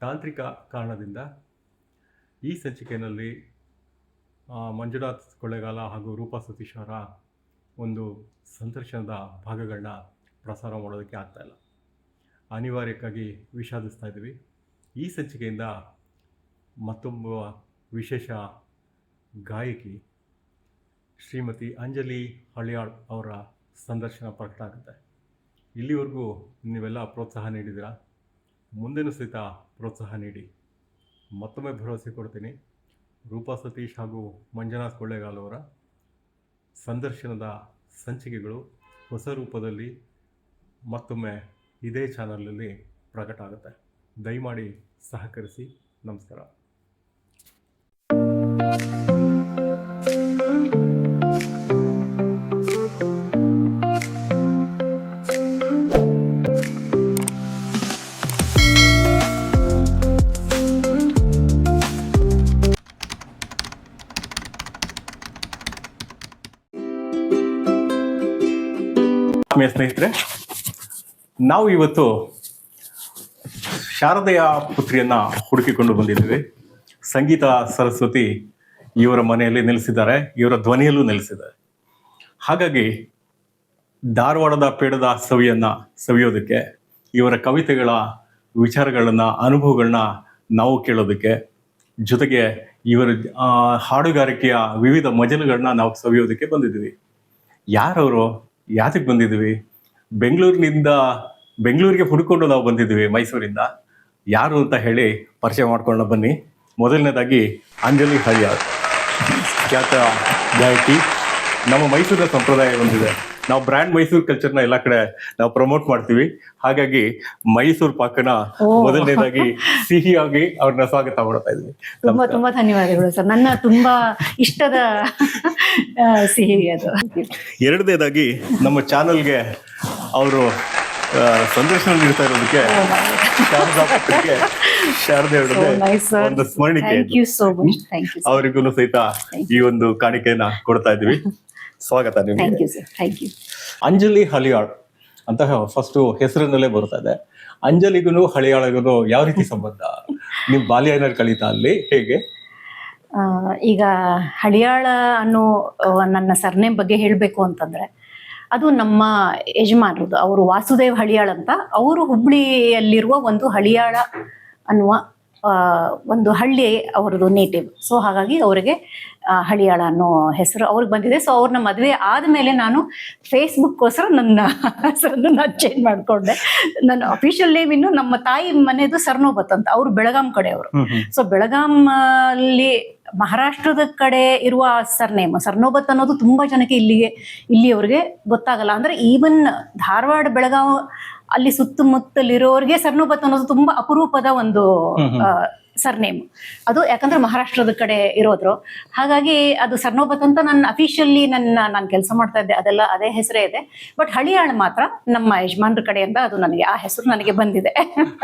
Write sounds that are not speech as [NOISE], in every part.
ತಾಂತ್ರಿಕ ಕಾರಣದಿಂದ ಈ ಸಂಚಿಕೆಯಲ್ಲಿ ಮಂಜುನಾಥ್ ಕೊಳ್ಳೇಗಾಲ ಹಾಗೂ ರೂಪಾ ಸತೀಶ್ ಅವರ ಒಂದು ಸಂದರ್ಶನದ ಭಾಗಗಳನ್ನ ಪ್ರಸಾರ ಮಾಡೋದಕ್ಕೆ ಆಗ್ತಾಯಿಲ್ಲ ಅನಿವಾರ್ಯಕ್ಕಾಗಿ ವಿಷಾದಿಸ್ತಾ ಇದ್ದೀವಿ. ಈ ಸಂಚಿಕೆಯಿಂದ ಮತ್ತೊಬ್ಬ ವಿಶೇಷ ಗಾಯಕಿ ಶ್ರೀಮತಿ ಅಂಜಲಿ ಹಳಿಯಾಳ್ ಅವರ ಸಂದರ್ಶನ ಪ್ರಕಟ ಆಗುತ್ತೆ. ಇಲ್ಲಿವರೆಗೂ ನೀವೆಲ್ಲ ಪ್ರೋತ್ಸಾಹ ನೀಡಿದ್ದೀರಾ? ಮುಂದಿನ ಸಹಿತ ಪ್ರೋತ್ಸಾಹ ನೀಡಿ. ಮತ್ತೊಮ್ಮೆ ಭರವಸೆ ಕೊಡ್ತೀನಿ. ರೂಪಾ ಸತೀಶ್ ಹಾಗೂ ಮಂಜುನಾಥ್ ಕೊಳ್ಳೇಗಾಲ್ ಅವರ ಸಂದರ್ಶನದ ಸಂಚಿಕೆಗಳು ಹೊಸ ರೂಪದಲ್ಲಿ ಮತ್ತೊಮ್ಮೆ ಇದೇ ಚಾನಲಲ್ಲಿ ಪ್ರಕಟ ಆಗುತ್ತೆ. ದಯಮಾಡಿ ಸಹಕರಿಸಿ. ನಮಸ್ಕಾರ. ಆತ್ಮೀಯ ಸ್ನೇಹಿತರೆ, ನಾವು ಇವತ್ತು ಶಾರದೆಯ ಪುತ್ರಿಯನ್ನ ಹುಡುಕಿಕೊಂಡು ಬಂದಿದ್ದೀವಿ. ಸಂಗೀತ ಸರಸ್ವತಿ ಇವರ ಮನೆಯಲ್ಲಿ ನೆಲೆಸಿದ್ದಾರೆ, ಇವರ ಧ್ವನಿಯಲ್ಲೂ ನೆಲೆಸಿದ್ದಾರೆ. ಹಾಗಾಗಿ ಧಾರವಾಡದ ಪೇಡದ ಸವಿಯನ್ನ ಸವಿಯೋದಕ್ಕೆ, ಇವರ ಕವಿತೆಗಳ ವಿಚಾರಗಳನ್ನ, ಅನುಭವಗಳನ್ನ ನಾವು ಕೇಳೋದಕ್ಕೆ, ಜೊತೆಗೆ ಇವರ ಹಾಡುಗಾರಿಕೆಯ ವಿವಿಧ ಮಜಲುಗಳನ್ನ ನಾವು ಸವಿಯೋದಕ್ಕೆ ಬಂದಿದ್ದೀವಿ. ಯಾರವರು? ಯಾತಕ್ಕೆ ಬಂದಿದ್ದೀವಿ ಬೆಂಗಳೂರಿನಿಂದ, ಬೆಂಗಳೂರಿಗೆ ಹುಡುಕೊಂಡು ನಾವು ಬಂದಿದ್ದೀವಿ ಮೈಸೂರಿಂದ. ಯಾರು ಅಂತ ಹೇಳಿ ಪರಿಚಯ ಮಾಡ್ಕೊಂಡು ಬನ್ನಿ. ಮೊದಲನೇದಾಗಿ ಅಂಜಲಿ ಹರಿಯಾಳ್ ಖ್ಯಾತ ಗಾಯಕಿ. ನಮ್ಮ ಮೈಸೂರಿನ ಸಂಪ್ರದಾಯ ಬಂದಿದೆ ನಾವು ಬ್ರ್ಯಾಂಡ್ ಮೈಸೂರು ಕಲ್ಚರ್ನ ಎಲ್ಲ ಕಡೆ ನಾವು ಪ್ರಮೋಟ್ ಮಾಡ್ತೀವಿ. ಹಾಗಾಗಿ ಮೈಸೂರು ಪಾಕನ. ಮೊದಲನೇದಾಗಿ ಸಿಹಿಯಾಗಿ ಅವ್ರನ್ನ ಸ್ವಾಗತ ಮಾಡ್ತಾ ಇದ್ವಿ. ತುಂಬಾ ತುಂಬಾ ಧನ್ಯವಾದಗಳು ಸರ್. ನನ್ನ ತುಂಬಾ ಇಷ್ಟದ ಸಿಹಿ ಅದು. ಎರಡನೇದಾಗಿ ನಮ್ಮ ಚಾನಲ್ಗೆ ಅವರು ಸಂದರ್ಶನ ನೀಡ್ತಾ ಇರೋದಕ್ಕೆ ಶಾರದಾ ಒಂದು ಸ್ಮರಣಿಕೆ ಅವರಿಗೂ ಸಹಿತ ಈ ಒಂದು ಕಾಣಿಕೆಯನ್ನ ಕೊಡ್ತಾ ಇದ್ದೀವಿ ಸ್ವಾಗತ ಥ್ಯಾಂಕ್ ನಿಮಗೆ you sir thank you Anjali Haliyal ಅಂತ ಫಸ್ಟ್ ಹೆಸರಿನಲ್ಲೇ ಬರ್ತಾ ಇದೆ. ಅಂಜಲಿಗೂ ಹಳಿಯಾಳಿಗೂ ಯಾವ ರೀತಿ [LAUGHS] ಸಂಬಂಧ? ನಿಮ್ ಬಾಲ್ಯ ಏನಾದ್ರು ಕಳೀತಾ ಅಲ್ಲಿ ಹೇಗೆ? ಆ, ಈಗ ಹಳಿಯಾಳ ಅನ್ನೋ ಆ, ನನ್ನ ಸರ್ನೇಮ್ ಬಗ್ಗೆ ಹೇಳಬೇಕು ಅಂತಂದ್ರೆ ಅದು ನಮ್ಮ ಯಜಮಾನರದು ಅವರು ವಾಸುದೇವ್ ಹಳಿಯಾಳ್ ಅಂತ ಅವರು ಹುಬ್ಳಿಯಲ್ಲಿರುವ ಒಂದು ಹಳಿಯಾಳ ಅನ್ನುವ ಒಂದು ಹಳ್ಳಿ ಅವರದು ನೇಟಿವ್ ಸೊ ಹಾಗಾಗಿ ಅವರಿಗೆ ಹಳಿಯಾಳ ಅನ್ನೋ ಹೆಸರು ಅವ್ರಿಗೆ ಬಂದಿದೆ. ಸೊ ಅವ್ರನ್ನ ಮದುವೆ ಆದಮೇಲೆ ನಾನು ಫೇಸ್ಬುಕ್ಕೋಸ್ಕರ ನನ್ನ ಹೆಸರನ್ನು ನಾನು ಚೇಂಜ್ ಮಾಡಿಕೊಂಡೆ. ನನ್ನ ಅಫಿಷಿಯಲ್ ನೇಮ್ ಇನ್ನು ನಮ್ಮ ತಾಯಿ ಮನೆಯದು ಸರ್ನೋಬತ್ ಅಂತ ಅವರು ಬೆಳಗಾಂ ಕಡೆಯವರು. ಸೊ ಬೆಳಗಾಂ ಅಲ್ಲಿ ಮಹಾರಾಷ್ಟ್ರದ ಕಡೆ ಇರುವ ಸರ್ನೇಮ್ ಸರ್ನೋಬತ್ ಅನ್ನೋದು ತುಂಬಾ ಜನಕ್ಕೆ ಇಲ್ಲಿಗೆ ಇಲ್ಲಿಯವ್ರಿಗೆ ಗೊತ್ತಾಗಲ್ಲ. ಅಂದ್ರೆ ಈವನ್ ಧಾರವಾಡ ಬೆಳಗಾವ್ ಅಲ್ಲಿ ಸುತ್ತಮುತ್ತಲಿರೋರಿಗೆ ಸರ್ನೋಬತ್ ಅನ್ನೋದು ತುಂಬಾ ಅಪರೂಪದ ಒಂದು ಸರ್ನೇಮ್ ಅದು ಯಾಕಂದ್ರೆ ಮಹಾರಾಷ್ಟ್ರದ ಕಡೆ ಇರೋದ್ರು. ಹಾಗಾಗಿ ಅದು ಸರ್ನೋಬತ್ ಅಂತ ನನ್ನ ಅಫಿಷಿಯಲಿ ನನ್ನ ನಾನು ಕೆಲಸ ಮಾಡ್ತಾ ಇದ್ದೆ. ಅದೆಲ್ಲ ಅದೇ ಹೆಸರೇ ಇದೆ. ಬಟ್ ಹಳಿಯಾಳ ಮಾತ್ರ ನಮ್ಮ ಯಜಮಾನ್ರ ಕಡೆಯಿಂದ ಅದು ನನಗೆ ಆ ಹೆಸರು ನನಗೆ ಬಂದಿದೆ.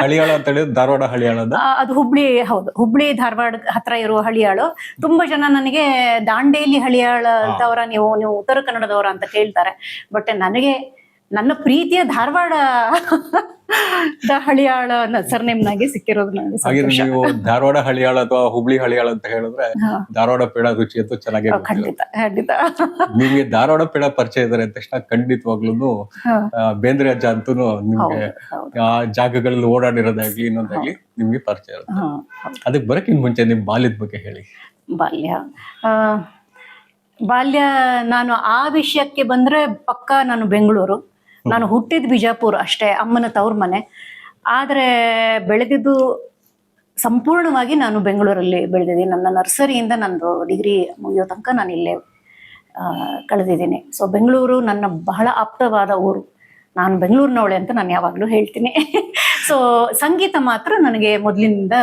ಹಳಿಯಾಳ ಅಂತ ಹೇಳಿ ಧಾರವಾಡ ಹಳಿಯಾಳ ಅದು ಹುಬ್ಳಿ ಹೌದು. ಹುಬ್ಳಿ ಧಾರವಾಡ ಹತ್ರ ಇರುವ ಹಳಿಯಾಳು. ತುಂಬಾ ಜನ ನನಗೆ ದಾಂಡೇಲಿ ಹಳಿಯಾಳದವರ ಅಂತವರ ನೀವು ನೀವು ಉತ್ತರ ಕನ್ನಡದವರ ಅಂತ ಕೇಳ್ತಾರೆ. ಬಟ್ ನನಗೆ ನನ್ನ ಪ್ರೀತಿಯ ಧಾರವಾಡ ಹಳಿಯಾಳ ಹಳಿಯಾಳ ಸರ್ನೇಮ್ ನಾಗೆ ಸಿಕ್ಕಿರೋದು ನನಗೆ ನೀವು ಧಾರವಾಡ ಹಳಿಯಾಳ ಅಥವಾ ಹುಬ್ಳಿ ಹಳಿಯಾಳ ಅಂತ ಹೇಳಿದ್ರೆ ಧಾರವಾಡ ಪೇಡ ರುಚಿ ಅಂತ ಚೆನ್ನಾಗಿ. ಖಂಡಿತ ಖಂಡಿತ. ನಿಮ್ಗೆ ಧಾರವಾಡ ಪೇಡ ಪರಿಚಯ ಇದ್ದಾರೆ ಅಂತ ತಕ್ಷಣ ಖಂಡಿತವಾಗ್ಲೂ. ಬೇಂದ್ರೆ ಅಜ್ಜ ಅಂತೂ ನಿಮ್ಗೆ ಆ ಜಾಗಗಳಲ್ಲಿ ಓಡಾಡಿರೋದಾಗ್ಲಿ ಇನ್ನೊಂದಾಗ್ಲಿ ನಿಮ್ಗೆ ಪರಿಚಯ ಇರುತ್ತೆ. ಅದಕ್ಕೆ ಬರಕ್ಕಿಂತ ಮುಂಚೆ ನಿಮ್ ಬಾಲ್ಯದ ಬಗ್ಗೆ ಹೇಳಿ. ಬಾಲ್ಯ. ಬಾಲ್ಯ ನಾನು ಆ ವಿಷಯಕ್ಕೆ ಬಂದ್ರೆ ಪಕ್ಕ ನಾನು ಬೆಂಗಳೂರು. ನಾನು ಹುಟ್ಟಿದ ಬಿಜಾಪುರ್ ಅಷ್ಟೇ, ಅಮ್ಮನ ತವ್ರ ಮನೆ. ಆದರೆ ಬೆಳೆದಿದ್ದು ಸಂಪೂರ್ಣವಾಗಿ ನಾನು ಬೆಂಗಳೂರಲ್ಲಿ ಬೆಳೆದಿದ್ದೀನಿ. ನನ್ನ ನರ್ಸರಿಯಿಂದ ನಂದು ಡಿಗ್ರಿ ಮುಗಿಯೋ ತನಕ ನಾನು ಇಲ್ಲೇ ಕಳೆದಿದ್ದೀನಿ. ಸೊ ಬೆಂಗಳೂರು ನನ್ನ ಬಹಳ ಆಪ್ತವಾದ ಊರು. ನಾನು ಬೆಂಗಳೂರಿನವಳೆ ಅಂತ ನಾನು ಯಾವಾಗಲೂ ಹೇಳ್ತೀನಿ. [LAUGHS] ಸೊ ಸಂಗೀತ ಮಾತ್ರ ನನಗೆ ಮೊದಲಿನಿಂದ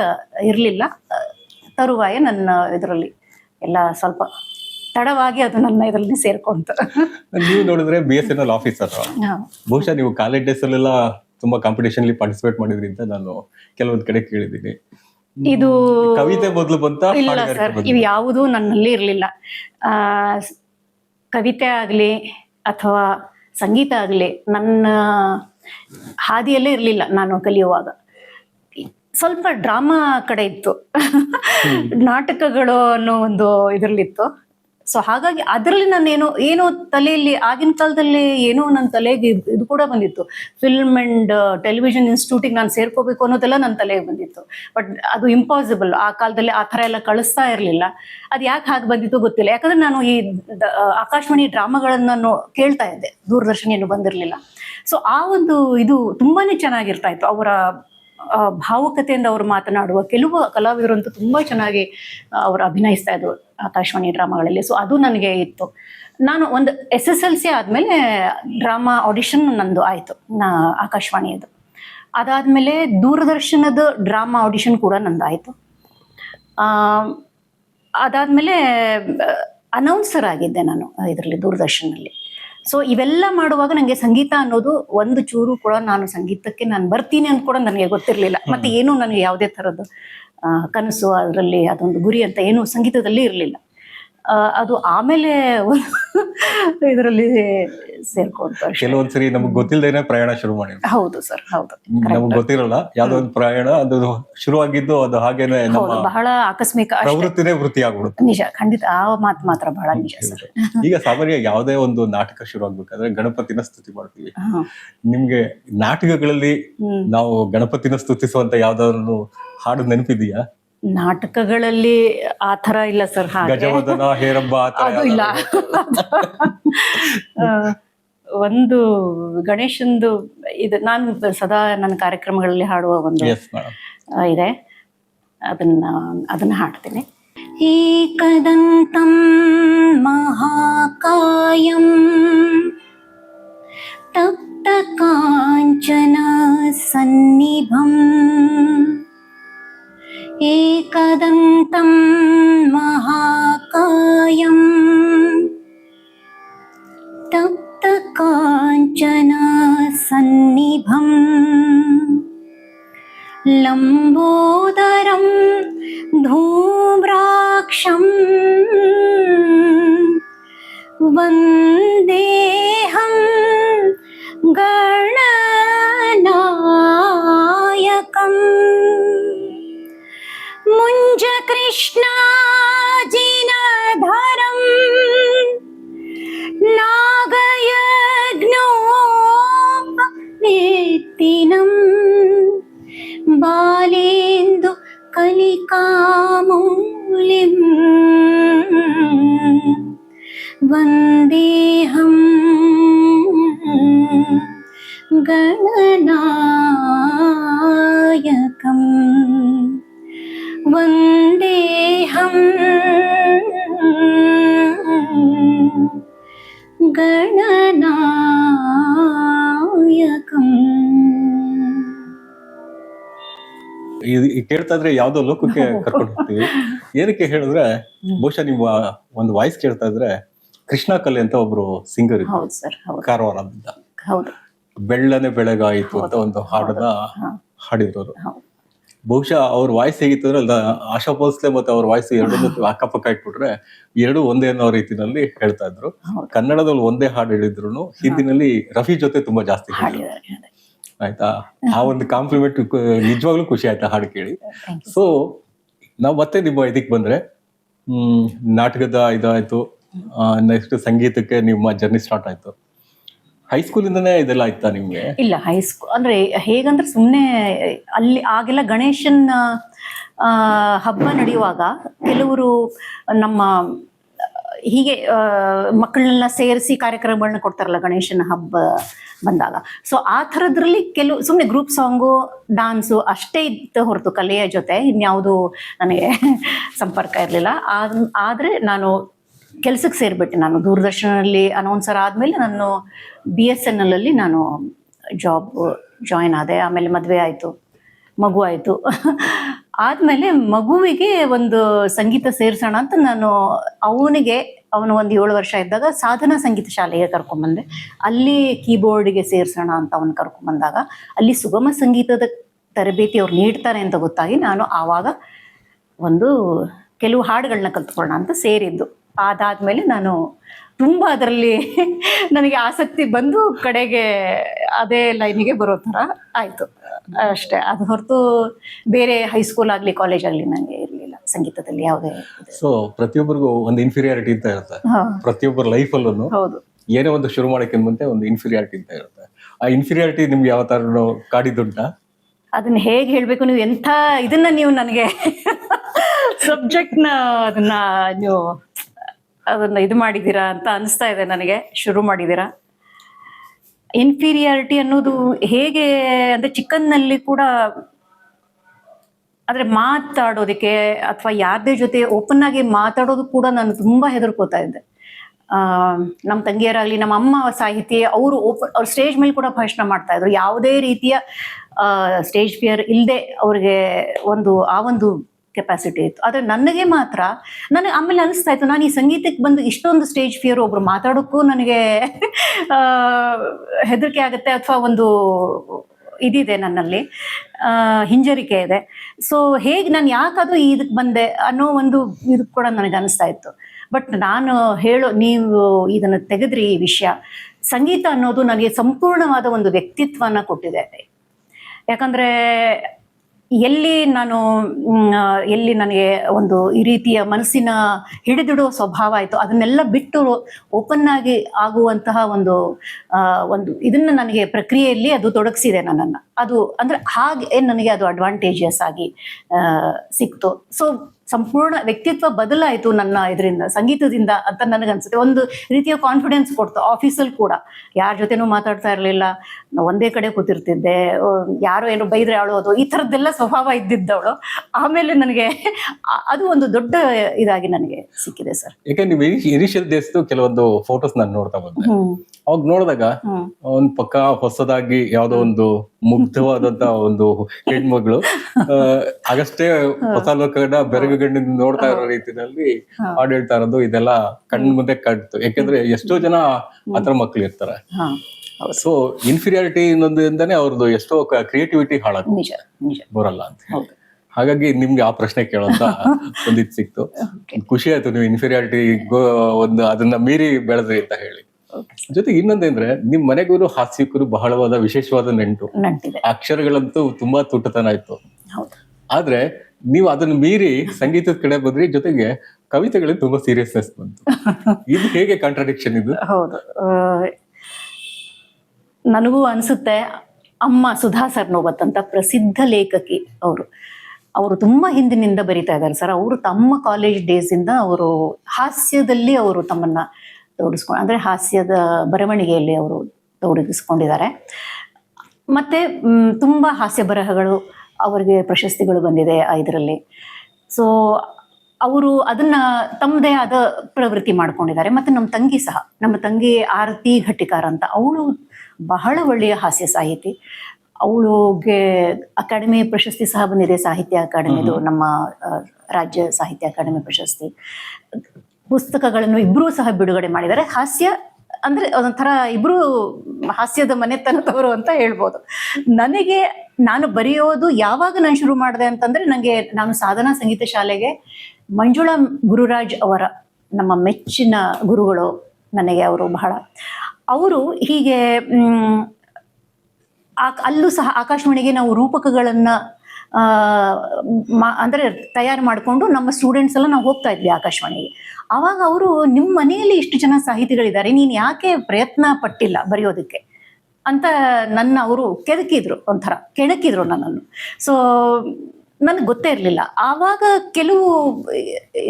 ಇರಲಿಲ್ಲ. ತರುವಾಯ ನನ್ನ ಇದರಲ್ಲಿ ಎಲ್ಲ ಸ್ವಲ್ಪ ತಡವಾಗಿ ಅದು ನನ್ನ ಇದರಲ್ಲಿ ಸೇರ್ಕೊಂತ. ನೀವು ನೋಡಿದ್ರೆ B S N L officer. ಬಹುಶಃ ನೀವು ಕಾಲೇಜ್ ಡೇಸ್ ಅಲ್ಲೆಲ್ಲ ತುಂಬಾ ಕಾಂಪಿಟೇಷನ್ ಅಲ್ಲಿ ಪಾರ್ಟಿಸಿಪೇಟ್ ಮಾಡಿದ್ರಿ ಅಂತ ನಾನು ಕೆಲವೊಂದ್ ಕಡೆ ಕೇಳಿದ್ದೀನಿ. ಇದು ಕವಿತೆ ಬದಲು ಬಂತ ಇಲ್ಲ ಸರ್ ಇವು ಯಾವುದೂ ನನ್ನಲ್ಲಿ ಇರಲಿಲ್ಲ. ಕವಿತೆ ಆಗಲಿ ಅಥವಾ ಸಂಗೀತ ಆಗಲಿ ನನ್ನ ಹಾದಿಯಲ್ಲೇ ಇರಲಿಲ್ಲ ನಾನು ಕಲಿಯುವಾಗ. ಸ್ವಲ್ಪ ಡ್ರಾಮಾ ಕಡೆ ಇತ್ತು. ನಾಟಕಗಳು ಅನ್ನೋ ಒಂದು ಇದರಲ್ಲಿತ್ತು. ಸೊ ಹಾಗಾಗಿ ಅದರಲ್ಲಿ ನಾನು ಏನೋ ಏನೋ ತಲೆಯಲ್ಲಿ, ಆಗಿನ ಕಾಲದಲ್ಲಿ ಏನೋ ನನ್ನ ತಲೆಗೆ ಇದು- ಕೂಡ ಬಂದಿತ್ತು. ಫಿಲ್ಮ್ ಅಂಡ್ ಟೆಲಿವಿಷನ್ ಇನ್ಸ್ಟಿಟ್ಯೂಟಿಗೆ ನಾನು ಸೇರ್ಕೋಬೇಕು ಅನ್ನೋದೆಲ್ಲ ನನ್ನ ತಲೆಗೆ ಬಂದಿತ್ತು. ಬಟ್ ಅದು ಇಂಪಾಸಿಬಲ್ ಆ ಕಾಲದಲ್ಲಿ ಆ ಥರ ಎಲ್ಲ ಕಳಿಸ್ತಾ ಇರಲಿಲ್ಲ. ಅದು ಯಾಕೆ ಹಾಗೆ ಬಂದಿತ್ತು ಗೊತ್ತಿಲ್ಲ. ಯಾಕಂದ್ರೆ ನಾನು ಈ ಆಕಾಶವಾಣಿ ಡ್ರಾಮಾಗಳನ್ನು ನಾನು ಕೇಳ್ತಾ ಇದ್ದೆ. ದೂರದರ್ಶನ ಏನು ಬಂದಿರಲಿಲ್ಲ. ಸೊ ಆ ಒಂದು ಇದು ತುಂಬಾನೇ ಚೆನ್ನಾಗಿರ್ತಾ ಇತ್ತು. ಅವರ ಭಾವುಕತೆಯಿಂದ ಅವರು ಮಾತನಾಡುವ ಕೆಲವು ಕಲಾವಿದರಂತೂ ತುಂಬ ಚೆನ್ನಾಗಿ ಅವರು ಅಭಿನಯಿಸ್ತಾ ಇದ್ರು ಆಕಾಶವಾಣಿ ಡ್ರಾಮಾಗಳಲ್ಲಿ. ಸೊ ಅದು ನನಗೆ ಇತ್ತು. ನಾನು ಒಂದು ಎಸ್ ಎಸ್ ಎಲ್ ಸಿ ಆದಮೇಲೆ ಡ್ರಾಮಾ ಆಡಿಷನ್ ನಂದು ಆಯಿತು, ನಾ, ಆಕಾಶವಾಣಿಯದು. ಅದಾದಮೇಲೆ ದೂರದರ್ಶನದ ಡ್ರಾಮಾ ಆಡಿಷನ್ ಕೂಡ ನಂದು ಆಯಿತು ಅದಾದಮೇಲೆ ಅನೌನ್ಸರ್ ಆಗಿದ್ದೆ ನಾನು, ಇದರಲ್ಲಿ ದೂರದರ್ಶನಲ್ಲಿ ಸೊ ಇವೆಲ್ಲ ಮಾಡುವಾಗ ನನಗೆ ಸಂಗೀತ ಅನ್ನೋದು ಒಂದು ಚೂರು ಕೂಡ ನಾನು ಸಂಗೀತಕ್ಕೆ ನಾನು ಬರ್ತೀನಿ ಅಂತ ಕೂಡ ನನಗೆ ಗೊತ್ತಿರಲಿಲ್ಲ. ಮತ್ತೆ ಏನು ನನಗೆ ಯಾವುದೇ ಥರದ್ದು ಕನಸು ಅದರಲ್ಲಿ ಅದೊಂದು ಗುರಿ ಅಂತ ಏನು ಸಂಗೀತದಲ್ಲಿ ಇರಲಿಲ್ಲ. ಅದು ಆಮೇಲೆ [LAUGHS] ಇದರಲ್ಲಿ ಸೇರ್ಕೊಂತ. ಕೆಲವೊಂದ್ಸರಿ ನಮ್ಗೆ ಗೊತ್ತಿಲ್ಲದೇನೆ ಪ್ರಯಾಣ ಶುರು ಮಾಡಿ ಹೌದು ಸರ್ ಹೌದು. ನಮ್ಗೆ ಗೊತ್ತಿರಲ್ಲ ಯಾವ್ದೋ ಒಂದು ಪ್ರಯಾಣ ಅದು ಶುರುವಾಗಿದ್ದು ಅದು ಹಾಗೇನೆ ನಮ್ಮ ಬಹಳ ಆಕಸ್ಮಿಕ ಪ್ರವೃತ್ತಿನೇ ವೃತ್ತಿ ಆಗ್ಬಿಡುತ್ತೆ ನಿಜ ಖಂಡಿತ ಆ ಮಾತು ಮಾತ್ರ ಬಹಳ ನಿಜ ಸರ್. ಈಗ ಸಾಮಾನ್ಯ ಯಾವುದೇ ಒಂದು ನಾಟಕ ಶುರು ಆಗ್ಬೇಕಾದ್ರೆ ಗಣಪತಿನ ಸ್ತುತಿ ಮಾಡ್ತೀವಿ. ನಿಮ್ಗೆ ನಾಟಕಗಳಲ್ಲಿ ನಾವು ಗಣಪತಿನ ಸ್ತುತಿಸುವಂತ ಯಾವ್ದಾದ್ರು ಹಾಡು ನೆನಪಿದೆಯಾ? ನಾಟಕಗಳಲ್ಲಿ ಆ ತರ ಇಲ್ಲ ಸರ್ ಹಾಗೆ. ಗಜವದನ ಹೇರಂಬ ಆ ತರ ಅದು ಇಲ್ಲ. [LAUGHS] ಆ, ಒಂದು ಗಣೇಶಂದು ಇದು ನಾನು ಸದಾ ನನ್ನ ಕಾರ್ಯಕ್ರಮಗಳಲ್ಲಿ ಹಾಡುವ ಒಂದು ಇದೆ. ಅದನ್ನ ಅದನ್ನ ಹಾಡ್ತೀನಿ. ಏಕದಂತಂ ಮಹಾಕಾಯಂ ತಪ್ತ ಕಾಂಚನ ಸನ್ನಿಭಂ लम्बोदरं धूम्राक्षं वन्देऽहं वन्देऽहं गणनायकम् वन्देऽहं गणनायकम् ಇದು ಈ ಕೇಳ್ತಾ ಇದ್ರೆ ಯಾವ್ದೋ ಲೋಕಕ್ಕೆ ಕರ್ಕೊಂಡು ಹೋಗ್ತೀವಿ ಏನಕ್ಕೆ ಹೇಳಿದ್ರೆ ಬಹುಶಃ ನಿಮ್ಮ ಒಂದು ವಾಯ್ಸ್ ಕೇಳ್ತಾ ಇದ್ರೆ ಕೃಷ್ಣ ಕಲೆ ಅಂತ ಒಬ್ರು ಸಿಂಗರ್ ಇದ್ರು. ಹೌದು ಸರ್ ಹೌದು. ಕಾರವಾರದಿಂದ. ಹೌದು. ಬೆಳ್ಳನೆ ಬೆಳಗಾಯಿತು ಅಂತ ಒಂದು ಹಾಡನ್ನ ಹಾಡಿರೋರು. ಹಾಡಿದ್ರು ಬಹುಶಃ ಅವ್ರ ವಾಯ್ಸ್ ಹೇಗಿತ್ತು ಅಂದ್ರೆ ಆಶಾ ಭೋಸ್ಲೆ ಮತ್ತೆ ಅವ್ರ ವಾಯ್ಸ್ ಎರಡನ್ನೂ ಅಕ್ಕಪಕ್ಕ ಇಟ್ಬಿಟ್ರೆ ಎರಡು ಒಂದೇ ಅನ್ನೋ ರೀತಿನಲ್ಲಿ ಹೇಳ್ತಾ ಇದ್ರು. ಕನ್ನಡದಲ್ಲಿ ಒಂದೇ ಹಾಡು ಹೇಳಿದ್ರು ಹಿಂದಿನಲ್ಲಿ ರಫಿ ಜೊತೆ ತುಂಬಾ ಜಾಸ್ತಿ. ಆಯ್ತಾ? ಆ ಒಂದು ಕಾಂಪ್ಲಿಮೆಂಟ್ ನಿಜವಾಗ್ಲೂ ಖುಷಿ ಆಯ್ತಾ ಹಾಡು ಕೇಳಿ. ಸೊ ನಾವು ಮತ್ತೆ ನಿಮ್ಮ ಇದಕ್ಕೆ ಬಂದ್ರೆ ಹ್ಮ್ ನಾಟಕದ ಇದಾಯ್ತು ನೆಕ್ಸ್ಟ್ ಸಂಗೀತಕ್ಕೆ ನಿಮ್ಮ ಜರ್ನಿ ಸ್ಟಾರ್ಟ್ ಆಯ್ತು. ಹೈಸ್ಕೂಲಿಂದನೇ ಇದೆಲ್ಲ ಆಯ್ತಾ ನಿಮಗೆ? ಇಲ್ಲ ಹೈಸ್ಕೂಲ್ ಅಂದ್ರೆ ಹೇಗಂದ್ರೆ ಸುಮ್ಮನೆ ಅಲ್ಲಿ ಆಗೆಲ್ಲ ಗಣೇಶನ್ ಹಬ್ಬ ನಡೆಯುವಾಗ ಕೆಲವರು ನಮ್ಮ, ಹೀಗೆ ಮಕ್ಕಳನ್ನೆಲ್ಲ ಸೇರಿಸಿ ಕಾರ್ಯಕ್ರಮಗಳನ್ನ ಕೊಡ್ತಾರಲ್ಲ ಗಣೇಶನ ಹಬ್ಬ ಬಂದಾಗ. ಸೊ ಆ ಥರದ್ರಲ್ಲಿ ಕೆಲವು ಸುಮ್ಮನೆ ಗ್ರೂಪ್ ಸಾಂಗು ಡಾನ್ಸು ಅಷ್ಟೇ ಇತ್ತು ಹೊರತು ಕಲೆಯ ಜೊತೆ ಇನ್ಯಾವುದು ನನಗೆ [LAUGHS] ಸಂಪರ್ಕ ಇರಲಿಲ್ಲ. ಆದರೆ ನಾನು ಕೆಲಸಕ್ಕೆ ಸೇರಿಬಿಟ್ಟೆ ನಾನು. ದೂರದರ್ಶನಲ್ಲಿ ಅನೌನ್ಸರ್ ಆದಮೇಲೆ ನಾನು ಬಿ ಎಸ್ ಎನ್ ಅಲ್ಲಿ ನಾನು ಜಾಬ್ ಜಾಯ್ನ್ ಆದೆ. ಆಮೇಲೆ ಮದುವೆ ಆಯಿತು. ಮಗು ಆಯಿತು. ಆದಮೇಲೆ ಮಗುವಿಗೆ ಒಂದು ಸಂಗೀತ ಸೇರಿಸೋಣ ಅಂತ ನಾನು ಅವನಿಗೆ, ಅವನು ಒಂದು ಏಳು ವರ್ಷ ಇದ್ದಾಗ ಸಾಧನಾ ಸಂಗೀತ ಶಾಲೆಗೆ ಕರ್ಕೊಂಬಂದೆ ಅಲ್ಲಿ ಕೀಬೋರ್ಡಿಗೆ ಸೇರಿಸೋಣ ಅಂತ ಅವನು ಕರ್ಕೊಂಬಂದಾಗ ಅಲ್ಲಿ ಸುಗಮ ಸಂಗೀತದ ತರಬೇತಿ ಅವ್ರು ನೀಡ್ತಾರೆ ಅಂತ ಗೊತ್ತಾಗಿ ನಾನು ಆವಾಗ ಒಂದು ಕೆಲವು ಹಾಡುಗಳನ್ನ ಕಲ್ತ್ಕೊಳ್ಳೋಣ ಅಂತ ಸೇರಿದ್ದು. ಅದಾದಮೇಲೆ ನಾನು ತುಂಬ ಅದರಲ್ಲಿ ನನಗೆ ಆಸಕ್ತಿ ಬಂದು ಕಡೆಗೆ ಅದೇ ಲೈನಿಗೆ ಬರೋ ಥರ ಆಯಿತು. ಅಷ್ಟೇ ಅದು ಹೊರತು ಬೇರೆ ಹೈಸ್ಕೂಲ್ ಆಗಲಿ ಕಾಲೇಜ್ ಆಗಲಿ ನನಗೆ ಇರಲಿಲ್ಲ. ಸಂಗೀತದಲ್ಲಿ ಯಾವುದೇ. ಸೊ ಪ್ರತಿಯೊಬ್ಬರಿಗೂ ಒಂದು ಇನ್ಫೀರಿಯಾರಿಟಿ ಅಂತ ಇರುತ್ತೆ. ಪ್ರತಿಯೊಬ್ಬರ ಲೈಫಲ್ಲೂ ಹೌದು. ಏನೇ ಒಂದು ಶುರು ಮಾಡೋಕ್ಕಿಂತ ಮುಂಚೆ ಒಂದು ಇನ್ಫೀರಿಯಾರಿಟಿ ಅಂತ ಇರುತ್ತೆ. ಆ ಇನ್ಫೀರಿಯಾರಿಟಿ ನಿಮ್ಗೆ ಯಾವ ಥರ ಕಾಡಿದ್ದುಂಟ? ಅದನ್ನ ಹೇಗೆ ಹೇಳಬೇಕು ನೀವು ಎಂಥ ಇದನ್ನ ನೀವು ನನಗೆ [LAUGHS] ಸಬ್ಜೆಕ್ಟ್ನ ಅದನ್ನ ನೀವು ಅದನ್ನ ಇದು ಮಾಡಿದ್ದೀರಾ ಅಂತ ಅನಿಸ್ತಾ ಇದೆ ನನಗೆ. ಶುರು ಮಾಡಿದ್ದೀರಾ? ಇನ್ಫೀರಿಯಾರಿಟಿ ಅನ್ನೋದು ಹೇಗೆ ಅಂದ್ರೆ ಚಿಕ್ಕನ್ನಲ್ಲಿ ಕೂಡ ಅಂದ್ರೆ ಮಾತಾಡೋದಕ್ಕೆ ಅಥವಾ ಯಾರದೇ ಜೊತೆ ಓಪನ್ ಆಗಿ ಮಾತಾಡೋದು ಕೂಡ ನಾನು ತುಂಬಾ ಹೆದರ್ಕೋತಾ ಇದ್ದೆ. ಆ, ನಮ್ಮ ತಂಗಿಯರಾಗ್ಲಿ ನಮ್ಮ ಅಮ್ಮ ಸಾಹಿತಿ ಅವರು ಓಪನ್ ಅವ್ರ ಸ್ಟೇಜ್ ಮೇಲೆ ಕೂಡ ಭಾಷಣ ಮಾಡ್ತಾ ಇದ್ರು. ಯಾವುದೇ ರೀತಿಯ ಸ್ಟೇಜ್ ಫಿಯರ್ ಇಲ್ಲದೆ ಅವ್ರಿಗೆ ಒಂದು ಆ ಒಂದು ಕೆಪಾಸಿಟಿ ಇತ್ತು. ಆದರೆ ನನಗೆ ಮಾತ್ರ ನನಗೆ ಆಮೇಲೆ ಅನಿಸ್ತಾ ಇತ್ತು, ನಾನು ಈ ಸಂಗೀತಕ್ಕೆ ಬಂದು ಇಷ್ಟೊಂದು ಸ್ಟೇಜ್ ಫಿಯರ್ ಒಬ್ರು ಮಾತಾಡೋಕ್ಕೂ ನನಗೆ ಹೆದರಿಕೆ ಆಗುತ್ತೆ ಅಥವಾ ಒಂದು ಇದಿದೆ ನನ್ನಲ್ಲಿ ಹಿಂಜರಿಕೆ ಇದೆ. ಸೊ ಹೇಗೆ ನಾನು ಯಾಕಾದ್ರೂ ಇದಕ್ಕೆ ಬಂದೆ ಅನ್ನೋ ಒಂದು ಇದು ಕೂಡ ನನಗೆ ಅನಿಸ್ತಾ ಇತ್ತು. ಬಟ್ ನಾನು ಹೇಳೋ, ನೀವು ಇದನ್ನು ತೆಗೆದ್ರಿ ಈ ವಿಷಯ. ಸಂಗೀತ ಅನ್ನೋದು ನನಗೆ ಸಂಪೂರ್ಣವಾದ ಒಂದು ವ್ಯಕ್ತಿತ್ವನ ಕೊಟ್ಟಿದೆ. ಯಾಕಂದ್ರೆ ಎಲ್ಲಿ ನಾನು ಎಲ್ಲಿ ನನಗೆ ಒಂದು ಈ ರೀತಿಯ ಮನಸ್ಸಿನ ಹಿಡಿದಿಡುವ ಸ್ವಭಾವ ಆಯಿತು ಅದನ್ನೆಲ್ಲ ಬಿಟ್ಟು ಓಪನ್ ಆಗಿ ಆಗುವಂತಹ ಒಂದು ಒಂದು ಇದನ್ನು ನನಗೆ ಪ್ರಕ್ರಿಯೆಯಲ್ಲಿ ಅದು ತೊಡಗಿಸಿದೆ ನನ್ನನ್ನು. ಅದು ಅಂದರೆ ಹಾಗೆ ನನಗೆ ಅದು ಅಡ್ವಾಂಟೇಜಸ್ ಆಗಿ ಸಿಕ್ತು. ಸೊ ಸಂಪೂರ್ಣ ವ್ಯಕ್ತಿತ್ವ ಬದಲಾಯಿತು ನನ್ನ ಇದರಿಂದ ಸಂಗೀತದಿಂದ ಅಂತ ನನಗನ್ಸುತ್ತೆ. ಒಂದು ರೀತಿಯ ಕಾನ್ಫಿಡೆನ್ಸ್ ಕೊಡ್ತು ಆಫೀಸಲ್ಲಿ ಕೂಡ. ಯಾರ ಜೊತೆನೂ ಮಾತಾಡ್ತಾ ಇರಲಿಲ್ಲ. ಒಂದೇ ಕಡೆ ಕೂತಿರ್ತಿದ್ದೆ. ಯಾರು ಏನೋ ಬೈದ್ರೆ ಅಳೋದು ಈ ಥರದ್ದೆಲ್ಲ ಸ್ವಭಾವ ಇದ್ದಿದ್ದವಳು. ಆಮೇಲೆ ನನಗೆ ಅದು ಒಂದು ದೊಡ್ಡ ಇದಾಗಿ ನನಗೆ ಸಿಕ್ಕಿದೆ ಸರ್. ಯಾಕೆ ನೀವು ಇನಿಷಿಯಲ್ ಡೇಸ್ ಕೆಲವೊಂದು ಫೋಟೋಸ್ ನಾನು ನೋಡ್ತಾ ಬಂದೆ. ಅವಾಗ ನೋಡಿದಾಗ ಒಂದ್ ಪಕ್ಕ ಹೊಸದಾಗಿ ಯಾವ್ದೋ ಒಂದು ಮುಗ್ಧವಾದಂತ ಒಂದು ಹೆಣ್ಮಗಳು. [LAUGHS] ಆಗಷ್ಟೇ ಹೊಸ ಲೋಕನ ಬೆರಗುಗಣ್ಣಿಂದ ನೋಡ್ತಾ ಇರೋ ರೀತಿಯಲ್ಲಿ. ಹಾಡು ಹೇಳ್ತಾ ಇರೋದು ಇದೆಲ್ಲ ಕಣ್ ಮುಂದೆ ಕಾಡ್ತು ಯಾಕಂದ್ರೆ ಎಷ್ಟೋ ಜನ ಆತರ ಮಕ್ಳು ಇರ್ತಾರೆ. ಸೊ ಇನ್ಫೀರಿಯಾರಿಟಿ ಇನ್ನೊಂದಿಂದಾನೆ ಅವ್ರದ್ದು ಎಷ್ಟೋ ಕ್ರಿಯೇಟಿವಿಟಿ ಹಾಳಾಗ ಬರಲ್ಲ ಅಂತ ಹಾಗಾಗಿ ನಿಮ್ಗೆ ಆ ಪ್ರಶ್ನೆ ಕೇಳೋಂತ [LAUGHS] ಒಂದಿದ್ ಸಿಕ್ತು. ಖುಷಿ ಆಯ್ತು ನೀವು ಇನ್ಫೀರಿಯಾರಿಟಿ ಒಂದು ಅದನ್ನ ಮೀರಿ ಬೆಳೆದ್ರಿ ಅಂತ ಹೇಳಿ. ಜೊತೆಗೆ ಇನ್ನೊಂದೇಂದ್ರೆ ನಿಮ್ ಮನೆಗೂ ಹಾಸ್ಯಕ್ಕೂ ಬಹಳವಾದ ವಿಶೇಷವಾದ ನೆಂಟು. ನಂಟಿದೆ. ಅಕ್ಷರಗಳಂತೂ ತುಂಬಾ ತುಟ್ಟತನ ಇತ್ತು. ಹೌದು. ಆದ್ರೆ ನೀವು ಅದನ್ನ ಮೀರಿ ಸಂಗೀತದ ಕಡೆ ಬಂದ್ರಿ ಜೊತೆಗೆ ಕವಿತೆಗಳಿಗೆ ತುಂಬಾ ಸೀರಿಯಸ್ನೆಸ್ ಬಂತು. ಇದು ಹೇಗೆ ಕಾಂಟ್ರಡಿಕ್ಷನ್ ಇದು? ಹೌದು. ಆ, ನನಗೂ ಅನ್ಸುತ್ತೆ ಅಮ್ಮ ಸುಧಾ ಸರ್ನೋಬತ್ ಅಂತ ಪ್ರಸಿದ್ಧ ಲೇಖಕಿ ಅವರು. ಅವರು ತುಂಬ ಹಿಂದಿನಿಂದ ಬರಿತಾ ಇದ್ದಾರೆ ಸರ್. ಅವರು ತಮ್ಮ ಕಾಲೇಜ್ ಡೇಸಿಂದ ಅವರು ಹಾಸ್ಯದಲ್ಲಿ ಅವರು ತಮ್ಮನ್ನ ತೊಡಗಿಸ್ಕೊಂಡು ಅಂದರೆ ಹಾಸ್ಯದ ಬರವಣಿಗೆಯಲ್ಲಿ ಅವರು ತೊಡಗಿಸ್ಕೊಂಡಿದ್ದಾರೆ. ಮತ್ತು ತುಂಬ ಹಾಸ್ಯ ಬರಹಗಳು ಅವರಿಗೆ ಪ್ರಶಸ್ತಿಗಳು ಬಂದಿದೆ ಇದರಲ್ಲಿ ಸೊ ಅವರು ಅದನ್ನ ತಮ್ಮದೇ ಆದ ಪ್ರವೃತ್ತಿ ಮಾಡ್ಕೊಂಡಿದ್ದಾರೆ. ಮತ್ತು ನಮ್ಮ ತಂಗಿ ಸಹ ನಮ್ಮ ತಂಗಿ ಆರತಿ ಘಟಿಕಾರ ಅಂತ ಅವಳು ಬಹಳ ಒಳ್ಳೆಯ ಹಾಸ್ಯ ಸಾಹಿತಿ. ಅವಳಿಗೆ ಅಕಾಡೆಮಿ ಪ್ರಶಸ್ತಿ ಸಹ ಬಂದಿದೆ ಸಾಹಿತ್ಯ ಅಕಾಡೆಮಿದು ನಮ್ಮ ರಾಜ್ಯ ಸಾಹಿತ್ಯ ಅಕಾಡೆಮಿ ಪ್ರಶಸ್ತಿ. ಪುಸ್ತಕಗಳನ್ನು ಇಬ್ಬರೂ ಸಹ ಬಿಡುಗಡೆ ಮಾಡಿದ್ದಾರೆ. ಹಾಸ್ಯ ಅಂದ್ರೆ ಒಂಥರ ಇಬ್ರು ಹಾಸ್ಯದ ಮನೆತನದವರು ಅಂತ ಹೇಳ್ಬೋದು. ನನಗೆ ನಾನು ಬರೆಯೋದು ಯಾವಾಗ ನಾನು ಶುರು ಮಾಡಿದೆ ಅಂತಂದ್ರೆ ನನಗೆ ನಾನು ಸಾಧನಾ ಸಂಗೀತ ಶಾಲೆಗೆ ಮಂಜುಳಾ ಗುರುರಾಜ್ ಅವರ ನಮ್ಮ ಮೆಚ್ಚಿನ ಗುರುಗಳು ನನಗೆ ಅವರು ಬಹಳ. ಅವರು ಹೀಗೆ ಅಲ್ಲೂ ಸಹ ಆಕಾಶವಾಣಿಗೆ ನಾವು ರೂಪಕಗಳನ್ನ ಅಂದರೆ ತಯಾರು ಮಾಡಿಕೊಂಡು ನಮ್ಮ ಸ್ಟೂಡೆಂಟ್ಸ್ ಎಲ್ಲ ನಾವು ಹೋಗ್ತಾ ಇದ್ವಿ ಆಕಾಶವಾಣಿಗೆ. ಆವಾಗ ಅವರು ನಿಮ್ಮ ಮನೆಯಲ್ಲಿ ಇಷ್ಟು ಜನ ಸಾಹಿತಿಗಳಿದ್ದಾರೆ, ನೀನು ಯಾಕೆ ಪ್ರಯತ್ನ ಪಟ್ಟಿಲ್ಲ ಬರೆಯೋದಕ್ಕೆ? ಅಂತ ನನ್ನ ಅವರು ಕೆದಕಿದ್ರು, ಒಂಥರ ಕೆಣಕಿದ್ರು ನನ್ನನ್ನು. ಸೊ ನನಗೆ ಗೊತ್ತೇ ಇರಲಿಲ್ಲ. ಆವಾಗ ಕೆಲವು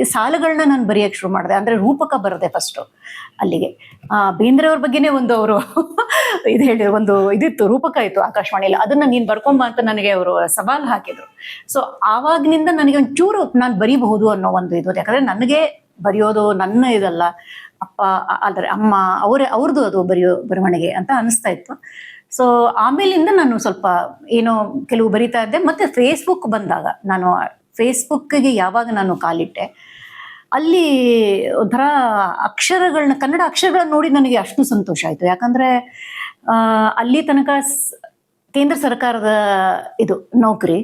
ಸಾಲುಗಳನ್ನ ನಾನು ಬರೆಯೋಕ್ಕೆ ಶುರು ಮಾಡಿದೆ. ಅಂದರೆ ರೂಪಕ ಬರದೆ ಫಸ್ಟು ಅಲ್ಲಿಗೆ. ಬೇಂದ್ರೆ ಅವ್ರ ಬಗ್ಗೆನೇ ಒಂದು ಅವರು [LAUGHS] ಇದು ಹೇಳಿ, ಒಂದು ಇದಿತ್ತು, ರೂಪಕ ಇತ್ತು ಆಕಾಶವಾಣಿಯಲ್ಲಿ ಅದನ್ನ ನೀನು ಬರ್ಕೊಂಬ ಅಂತ ನನಗೆ ಅವರು ಸವಾಲು ಹಾಕಿದ್ರು. ಸೊ ಆವಾಗಿನಿಂದ ನನಗೆ ಒಂಚೂರು ನಾನು ಬರೀಬಹುದು ಅನ್ನೋ ಒಂದು ಇದು. ಯಾಕಂದ್ರೆ ನನಗೆ ಬರೆಯೋದು ನನ್ನ ಇದಲ್ಲ. ಅಪ್ಪ ಆದರೆ ಅಮ್ಮ, ಅವರೇ ಅವ್ರದ್ದು ಅದು ಬರೆಯೋ ಬರವಣಿಗೆ ಅಂತ ಅನಿಸ್ತಾ ಇತ್ತು. ಸೊ ಆಮೇಲಿಂದ ನಾನು ಸ್ವಲ್ಪ ಏನೋ ಕೆಲವು ಬರಿತಾ ಇದ್ದೆ. ಮತ್ತೆ ಫೇಸ್ಬುಕ್ ಬಂದಾಗ ನಾನು ಫೇಸ್ಬುಕ್ಗೆ ಯಾವಾಗ ನಾನು ಕಾಲಿಟ್ಟೆ, ಅಲ್ಲಿ ಒಂಥರ ಅಕ್ಷರಗಳನ್ನ ಕನ್ನಡ ಅಕ್ಷರಗಳನ್ನ ನೋಡಿ ನನಗೆ ಅಷ್ಟು ಸಂತೋಷ ಆಯಿತು. ಯಾಕಂದರೆ ಅಲ್ಲಿ ತನಕ ಕೇಂದ್ರ ಸರ್ಕಾರದ ಇದು ನೌಕರಿ,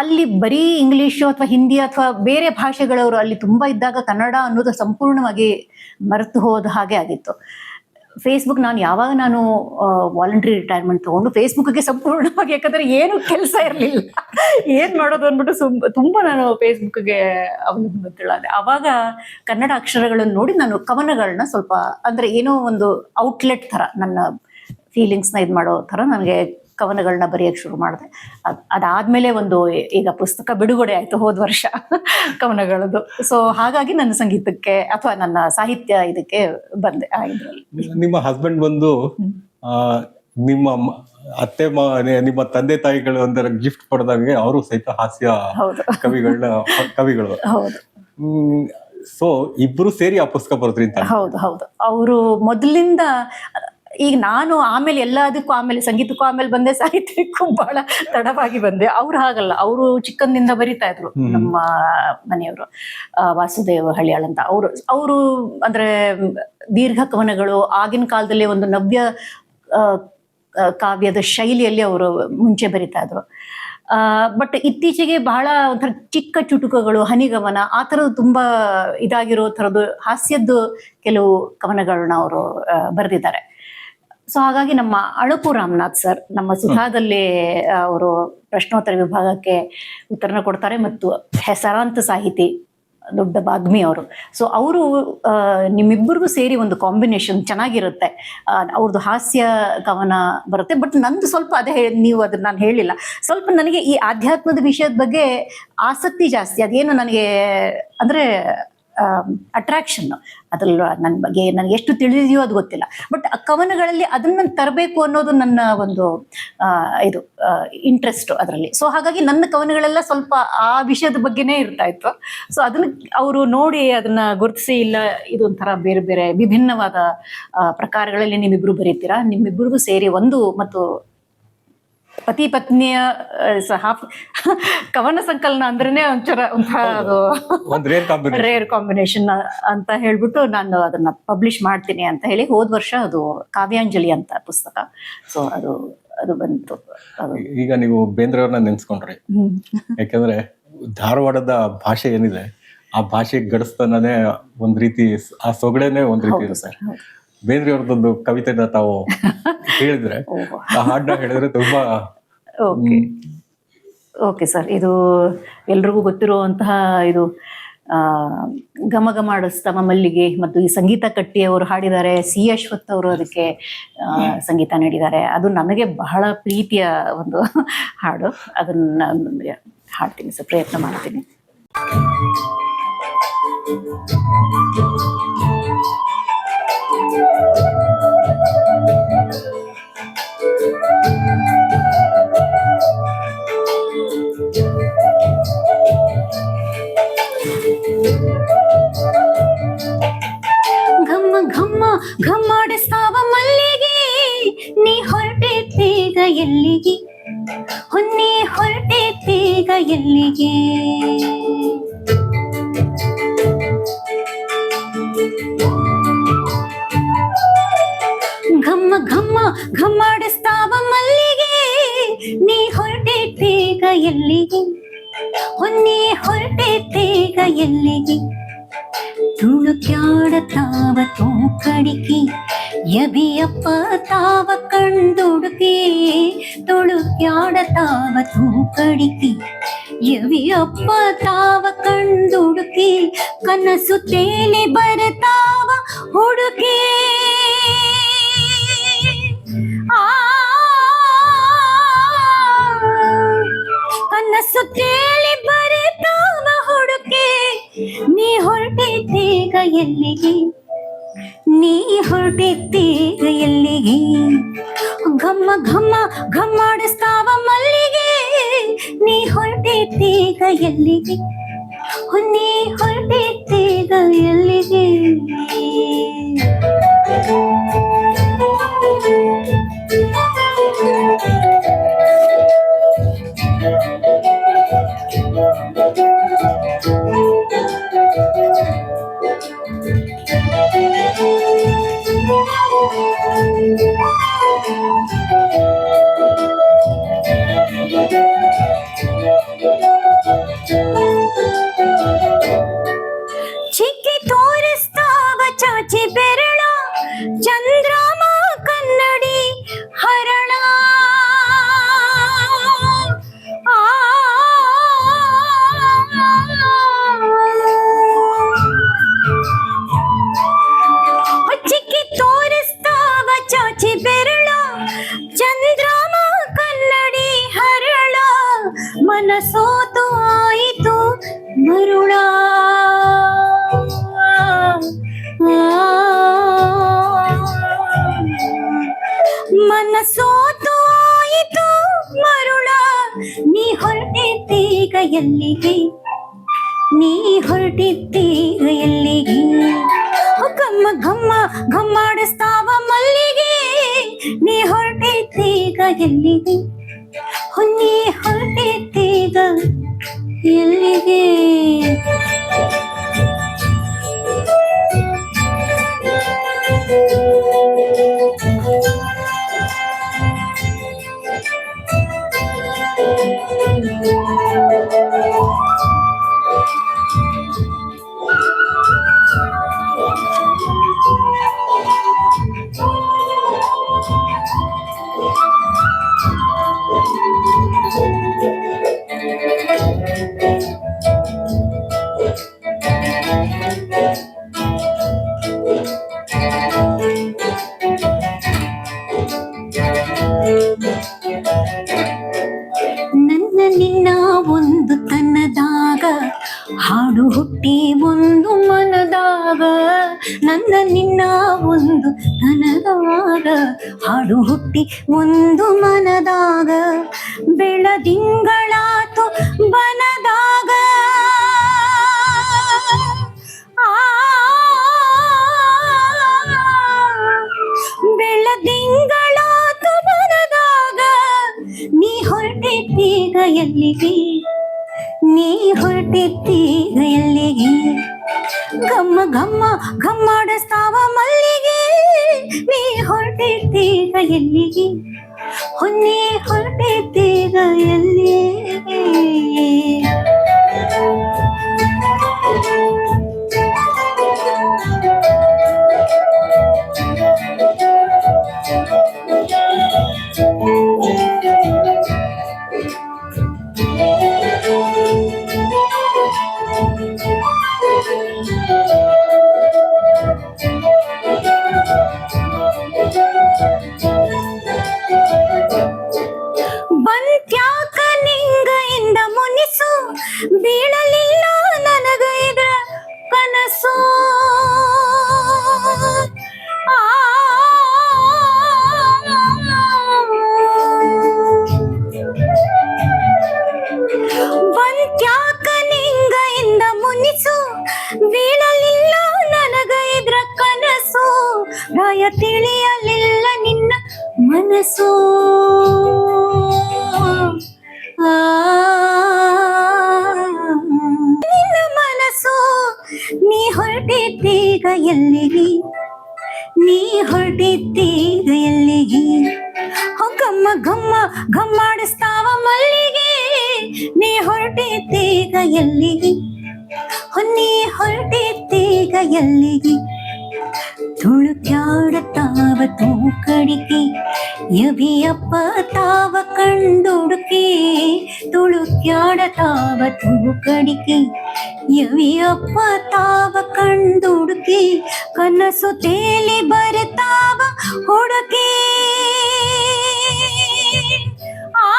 ಅಲ್ಲಿ ಬರೀ ಇಂಗ್ಲೀಷು ಅಥವಾ ಹಿಂದಿ ಅಥವಾ ಬೇರೆ ಭಾಷೆಗಳವರು ಅಲ್ಲಿ ತುಂಬ ಇದ್ದಾಗ ಕನ್ನಡ ಅನ್ನೋದು ಸಂಪೂರ್ಣವಾಗಿ ಮರೆತು ಹೋದ ಹಾಗೆ ಆಗಿತ್ತು. ಫೇಸ್ಬುಕ್ ನಾನು ಯಾವಾಗ ನಾನು ವಾಲಂಟ್ರಿ ರಿಟೈರ್ಮೆಂಟ್ ತಗೊಂಡು ಫೇಸ್ಬುಕ್ಗೆ ಸಂಪೂರ್ಣವಾಗಿ, ಯಾಕಂದ್ರೆ ಏನು ಕೆಲಸ ಇರಲಿಲ್ಲ. ಏನ್ ಮಾಡೋದು ಅಂದ್ಬಿಟ್ಟು ಸುಮ್, ತುಂಬಾ ನಾನು ಫೇಸ್ಬುಕ್ಗೆ ಅವಲಂಬಿತಳಾದೆ. ಅವಾಗ ಕನ್ನಡ ಅಕ್ಷರಗಳನ್ನು ನೋಡಿ ನಾನು ಕವನಗಳನ್ನ ಸ್ವಲ್ಪ, ಅಂದ್ರೆ ಏನೋ ಒಂದು ಔಟ್ಲೆಟ್ ತರ ನನ್ನ ಫೀಲಿಂಗ್ಸ್ನ ಇದು ಮಾಡೋ ಥರ ನನಗೆ ಕವನಗಳನ್ನ ಬರೆಯೋಕ್ಕೆ ಶುರು ಮಾಡಿದೆ. ಅದು ಅದಾದಮೇಲೆ ಒಂದು ಈಗ ಪುಸ್ತಕ ಬಿಡುಗಡೆ ಆಯಿತು ಹೋದ ವರ್ಷ [LAUGHS] ಕವನಗಳದ್ದು ಸೊ ಹಾಗಾಗಿ ನನ್ನ ಸಂಗೀತಕ್ಕೆ ಅಥವಾ ನನ್ನ ಸಾಹಿತ್ಯ ಇದಕ್ಕೆ ಬಂದೆ ನಿಮ್ಮ ಹಸ್ಬೆಂಡ್ ಬಂದು ನಿಮ್ಮ ಅತ್ತೆ ನಿಮ್ಮ ತಂದೆ ತಾಯಿಗಳು ಒಂದರ ಗಿಫ್ಟ್ ಪಡೆದಂಗೆ ಅವರು ಸಹಿತ ಹಾಸ್ಯ ಕವಿಗಳನ್ನ ಕವಿಗಳು. ಹೌದು. ಸೊ ಇಬ್ರು ಸೇರಿ ಆ ಪುಸ್ತಕ ಬರೋದ್ರಿಂದ ಹೌದು ಹೌದು. ಅವರು ಮೊದಲಿಂದ ಈಗ ನಾನು ಆಮೇಲೆ ಎಲ್ಲದಕ್ಕೂ ಆಮೇಲೆ ಸಂಗೀತಕ್ಕೂ ಆಮೇಲೆ ಬಂದೆ ಸಾಹಿತ್ಯಕ್ಕೂ ಬಹಳ ತಡವಾಗಿ ಬಂದೆ. ಅವ್ರು ಹಾಗಲ್ಲ ಅವರು ಚಿಕ್ಕಂದಿಂದ ಬರಿತಾ ಇದ್ರು. ನಮ್ಮ ಮನೆಯವರು. ವಾಸುದೇವ ಹಳಿಯಾಳ್ ಅಂತ. ಅವರು ಅವರು ಅಂದ್ರೆ ದೀರ್ಘ ಕವನಗಳು ಆಗಿನ ಕಾಲದಲ್ಲಿ ಒಂದು ನವ್ಯ ಕಾವ್ಯದ ಶೈಲಿಯಲ್ಲಿ ಅವರು ಮುಂಚೆ ಬರಿತಾ ಇದ್ರು. ಬಟ್ ಇತ್ತೀಚೆಗೆ ಬಹಳ ಒಂಥರ ಚಿಕ್ಕ ಚುಟುಕಗಳು ಹನಿಗಮನ ಆ ಥರದ್ದು ತುಂಬಾ ಇದಾಗಿರೋ ಥರದ್ದು ಹಾಸ್ಯದ್ದು ಕೆಲವು ಕವನಗಳನ್ನ ಅವರು ಬರೆದಿದ್ದಾರೆ. ಸೊ ಹಾಗಾಗಿ ನಮ್ಮ ಅಳಪು ರಾಮನಾಥ್ ಸರ್ ನಮ್ಮ ಸುಧಾದಲ್ಲಿ ಅವರು ಪ್ರಶ್ನೋತ್ತರ ವಿಭಾಗಕ್ಕೆ ಉತ್ತರನ ಕೊಡ್ತಾರೆ ಮತ್ತು ಹೆಸರಾಂತ ಸಾಹಿತಿ ದೊಡ್ಡ ಬಾಗ್ಮಿ ಅವರು. ಸೊ ಅವರು ನಿಮ್ಮಿಬ್ಬರಿಗೂ ಸೇರಿ ಒಂದು ಕಾಂಬಿನೇಷನ್ ಚೆನ್ನಾಗಿರುತ್ತೆ. ಅವ್ರದ್ದು ಹಾಸ್ಯ ಕವನ ಬರುತ್ತೆ. ಬಟ್ ನಂದು ಸ್ವಲ್ಪ ಅದೇ ನೀವು ಅದನ್ನ ನಾನು ಹೇಳಿಲ್ಲ. ಸ್ವಲ್ಪ ನನಗೆ ಈ ಆಧ್ಯಾತ್ಮದ ವಿಷಯದ ಬಗ್ಗೆ ಆಸಕ್ತಿ ಜಾಸ್ತಿ. ಅದೇನು ನನಗೆ ಅಂದ್ರೆ ಅಟ್ರಾಕ್ಷನ್ ಅದ್ರಲ್ಲಿ ನನ್ನ ಬಗ್ಗೆ ನನಗೆ ಎಷ್ಟು ತಿಳಿದಿದೆಯೋ ಅದು ಗೊತ್ತಿಲ್ಲ. ಬಟ್ ಕವನಗಳಲ್ಲಿ ಅದನ್ನ ತರಬೇಕು ಅನ್ನೋದು ನನ್ನ ಒಂದು ಇದು ಇಂಟ್ರೆಸ್ಟ್ ಅದರಲ್ಲಿ. ಸೊ ಹಾಗಾಗಿ ನನ್ನ ಕವನಗಳೆಲ್ಲ ಸ್ವಲ್ಪ ಆ ವಿಷಯದ ಬಗ್ಗೆನೇ ಇರ್ತಾ ಇತ್ತು. ಸೊ ಅದನ್ನ ಅವರು ನೋಡಿ ಅದನ್ನ ಗುರುತಿಸಿ ಇಲ್ಲ ಇದೊಂಥರ ಬೇರೆ ಬೇರೆ ವಿಭಿನ್ನವಾದ ಪ್ರಕಾರಗಳಲ್ಲಿ ನಿಮ್ಮಿಬ್ರು ಬರೀತೀರಾ? ನಿಮ್ಮಿಬ್ಬರಿಗೂ ಸೇರಿ ಒಂದು ಮತ್ತು ಪತಿ ಪತ್ನಿಯ ಸಹ ಕವನ ಸಂಕಲನ ಅಂದ್ರೇನೆ ಒಂಥರ ರೇರ್ ಕಾಂಬಿನೇಷನ್ ಅಂತ ಹೇಳ್ಬಿಟ್ಟು ನಾನು ಅದನ್ನ ಪಬ್ಲಿಷ್ ಮಾಡ್ತೀನಿ ಅಂತ ಹೇಳಿ ಹೋದ್ ವರ್ಷ ಅದು ಕಾವ್ಯಾಂಜಲಿ ಅಂತ ಪುಸ್ತಕ. ಸೊ ಅದು ಅದು ಬಂತು. ಈಗ ನೀವು ಬೇಂದ್ರೆಯವ್ರನ್ನ ನೆನ್ಸ್ಕೊಂಡ್ರಿ. ಹ್ಮ್. ಯಾಕಂದ್ರೆ ಧಾರವಾಡದ ಭಾಷೆ ಏನಿದೆ ಆ ಭಾಷೆ ಗಡಸ್ತನೇ ಒಂದ್ ರೀತಿ ಆ ಸೊಗಡೆನೆ ಒಂದ್ ರೀತಿ ಇದೆ ಇರುತ್ತೆ. ಸರ್ ಹೌದು. ಬೇಂದ್ರೆಯವ್ರದ್ದೊಂದು ಕವಿತೆನ ತಾವು ಹೇಳಿದ್ರೆ ಆ ಹಾಡನ್ನ ಹೇಳಿದ್ರೆ ತುಂಬಾ ಓಕೆ. ಓಕೆ ಸರ್ ಇದು ಎಲ್ರಿಗೂ ಗೊತ್ತಿರುವಂತಹ ಇದು ಗಮ ಘಮ ಘಮಾಡಿಸ್ತವ ಮಲ್ಲಿಗೆ ಮತ್ತು ಈ ಸಂಗೀತ ಕಟ್ಟಿ ಅವರು ಹಾಡಿದ್ದಾರೆ ಸಿ ಅಶ್ವಥ್ ಅವರು ಅದಕ್ಕೆ ಸಂಗೀತ ನೀಡಿದ್ದಾರೆ. ಅದು ನನಗೆ ಬಹಳ ಪ್ರೀತಿಯ ಒಂದು ಹಾಡು. ಅದನ್ನ ಹಾಡ್ತೀನಿ ಸರ್ ಪ್ರಯತ್ನ ಮಾಡ್ತೀನಿ. ಘಮ್ಮಾಡಿಸ್ತಾವ ಮಲ್ಲಿಗೆ. ನೀ ಹೊರಟಿದ್ದೀಗ ಎಲ್ಲಿಗೆ? ಹೊನ್ನೆ ತೀಗ ಎಲ್ಲಿಗೆ? ಘಮ್ಮ ಘಮ್ಮ ಘಮ್ಮಾಡಿಸ್ತಾವ ಮಲ್ಲಿಗೆ. ನೀ ಹೊರಟಿದ್ದೀಗ ಎಲ್ಲಿಗೆ? ಹೊನ್ನೆ ಹೊರಟಿದ್ದೀಗ ಎಲ್ಲಿಗೆ? ತುಳುಕ್ಯಾಡತಾವ ತೂಕಡಿಕೆ ಯಬಿಯಪ್ಪ ತಾವ ಕಂಡುಡುಕಿ ತುಳುಕ್ಯಾಡತಾವ ತೂಕಡಿಕೆ ಯವಿಯಪ್ಪ ತಾವ ಕಂಡುಡುಕಿ ಕನಸು ತೇಲಿ ಬರತಾವ ಹುಡುಕಿ. ಆ ಕನಸು ಕೇಳಿ ಬರೆತಾವ ಹುಡುಕಿ. ನೀ ಹೊರಟಿದ್ದೀಗ ಎಲ್ಲಿಗೆ? ನೀ ಹೊರಟಿದ್ದೀಗ ಎಲ್ಲಿಗೆ? ಘಮ್ಮ ಘಮ್ಮ ಘಮ್ಮಾಡಿಸ್ತಾವ ಮಲ್ಲಿಗೆ. ನೀ ಹೊರಟಿದ್ದೀಗ ಎಲ್ಲಿಗೆ? ನೀ ಹೊರಟಿದ್ದೀಗ ಎಲ್ಲಿಗೆ? ಹೊರಟಿದ್ದೀಗ ಎಲ್ಲಿಗೆ? ನೀ ಹೊರಟಿದ್ದೀಗ ಎಲ್ಲಿಗೆ? ನೀ ಹೊರಟಿದ್ದೀಗ ಎಲ್ಲಿಗೆ? ಘಮ್ಮ ಘಮ್ಮ ಘಮ್ಮಾಡಿಸ್ತಾವ ಮಲ್ಲಿಗೆ. ನೀ ಹೊರಟಿದ್ದೀಗ ಎಲ್ಲಿಗೆ? ಹೊನ್ನೆ ಹೊರಟಿದ್ದೀಗ ಬೀಳಲಿಲ್ಲ ನನಗ ಕನಸು ಬಂತ್ಯಾಕ ನಿಂಗ ಇಂದ ಮುನಿಸು ಬೀಳಲಿಲ್ಲ ನನಗ ಇದ್ರ ಕನಸು ಭಯ ತಿಳಿಯಲಿಲ್ಲ ನಿನ್ನ ಮನಸ್ಸು ತೂಕಡಿಕೆ ಯಭಿಯಪ್ಪ ತಾವ ಕಂಡುಡುಕೆ ತುಳುಕ್ಯಾಡತಾವ ತೂಕಡಿಕೆ ಯವಿಯಪ್ಪ ತಾವ ಕಂಡುಡುಕೆ ಕನಸು ತೇಲಿ ಬರತಾವ ಹುಡುಕೆ ಆ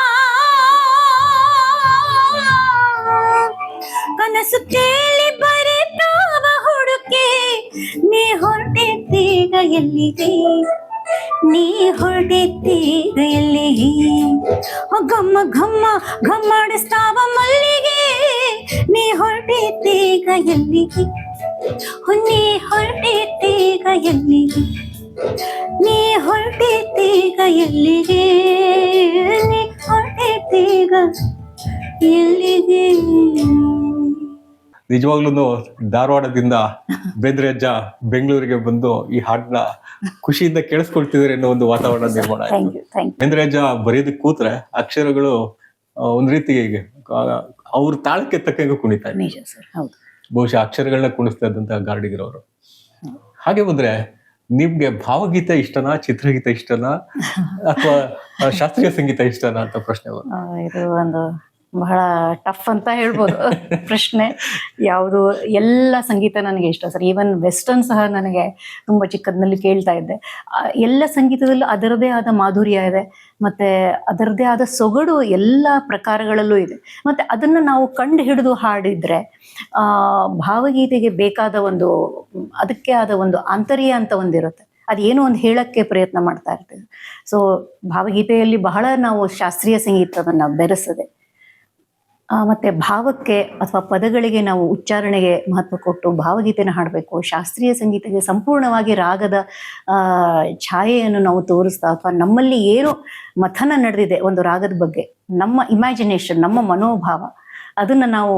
ಕನಸು ತೇಲಿ ಬರತಾವ ಹುಡುಕೆ ನೀ ಹೊರಟಿದ್ದೀಗ ಎಲ್ಲಿಗೆ ನೀ ಹೊರಟಿದ್ದೀಗ ಎಲ್ಲಿಗೆ ಓ ಗಮ್ಮ ಘಮ್ಮ ಘಮ್ಮಾಡಿಸ್ತಾವ ಮಲ್ಲಿಗೆ ನೀ ಹೊರಟಿದ್ದೀಗ ಎಲ್ಲಿಗೆ ಓ ನೀ ಹೊರಟಿದ್ದೀಗ ಎಲ್ಲಿಗೆ ನೀ ಹೊರಟಿದ್ದೀಗ ಎಲ್ಲಿಗೆ ನೀ ಹೊರಟಿದ್ದೀಗ ಎಲ್ಲಿಗೆ ನಿಜವಾಗ್ಲೂ ಧಾರವಾಡದಿಂದ ಬೇಂದ್ರೆ ಅಜ್ಜ ಬೆಂಗಳೂರಿಗೆ ಬಂದು ಈ ಹಾಡನ್ನ ಖುಷಿಯಿಂದ ಕೇಳಿಸ್ಕೊಳ್ತಿದ್ರೆ ಅನ್ನೋ ಒಂದು ವಾತಾವರಣ ನಿರ್ಮಾಣ ಬೇಂದ್ರೆ ಅಜ್ಜ ಬರೆಯೋದಕ್ಕೆ ಕೂತ್ರೆ ಅಕ್ಷರಗಳು ಒಂದ್ ರೀತಿ ಅವ್ರ ತಾಳಕ್ಕೆ ತಕ್ಕಂಗೆ ಕುಣಿತಾ ಬಹುಶಃ ಅಕ್ಷರಗಳನ್ನ ಕುಣಿಸ್ತಾ ಇದ್ದಂತ ಹಾಗೆ ಬಂದ್ರೆ ನಿಮ್ಗೆ ಭಾವಗೀತೆ ಇಷ್ಟನಾ ಚಿತ್ರಗೀತೆ ಇಷ್ಟನಾ [LAUGHS] ಅಥವಾ ಶಾಸ್ತ್ರೀಯ ಸಂಗೀತ ಇಷ್ಟನಾ ಅಂತ ಪ್ರಶ್ನೆ. ಇದು ಒಂದು ಬಹಳ ಟಫ್ ಅಂತ ಹೇಳ್ಬೋದು. ಪ್ರಶ್ನೆ. ಯಾವುದು ಎಲ್ಲ ಸಂಗೀತ ನನಗೆ ಇಷ್ಟ. ಸರ್ ಈವನ್ ವೆಸ್ಟರ್ನ್ ಸಹ ನನಗೆ ತುಂಬ ಚಿಕ್ಕದ್ನಲ್ಲಿ ಕೇಳ್ತಾ ಇದ್ದೆ. ಎಲ್ಲ ಸಂಗೀತದಲ್ಲೂ ಅದರದೇ ಆದ ಮಾಧುರ್ಯ ಇದೆ. ಮತ್ತೆ ಅದರದೇ ಆದ ಸೊಗಡು ಎಲ್ಲ ಪ್ರಕಾರಗಳಲ್ಲೂ ಇದೆ. ಮತ್ತೆ ಅದನ್ನು ನಾವು ಕಂಡು ಹಿಡಿದು ಹಾಡಿದ್ರೆ ಆ, ಭಾವಗೀತೆಗೆ ಬೇಕಾದ ಒಂದು ಅದಕ್ಕೆ ಆದ ಒಂದು ಆಂತರ್ಯ ಅಂತ ಒಂದಿರುತ್ತೆ. ಅದೇನು ಒಂದು ಹೇಳಕ್ಕೆ ಪ್ರಯತ್ನ ಮಾಡ್ತಾ ಇರ್ತೀವಿ. ಸೊ ಭಾವಗೀತೆಯಲ್ಲಿ ಬಹಳ ನಾವು ಶಾಸ್ತ್ರೀಯ ಸಂಗೀತವನ್ನು ಬೆರೆಸದೆ ಮತ್ತೆ ಭಾವಕ್ಕೆ ಅಥವಾ ಪದಗಳಿಗೆ ನಾವು ಉಚ್ಚಾರಣೆಗೆ ಮಹತ್ವ ಕೊಟ್ಟು ಭಾವಗೀತೆನ ಹಾಡಬೇಕು. ಶಾಸ್ತ್ರೀಯ ಸಂಗೀತಕ್ಕೆ ಸಂಪೂರ್ಣವಾಗಿ ರಾಗದ ಛಾಯೆಯನ್ನು ನಾವು ತೋರಿಸ್ತಾ ಅಥವಾ ನಮ್ಮಲ್ಲಿ ಏನು ಮಥನ ನಡೆದಿದೆ ಒಂದು ರಾಗದ ಬಗ್ಗೆ, ನಮ್ಮ ಇಮ್ಯಾಜಿನೇಷನ್ ನಮ್ಮ ಮನೋಭಾವ, ಅದನ್ನು ನಾವು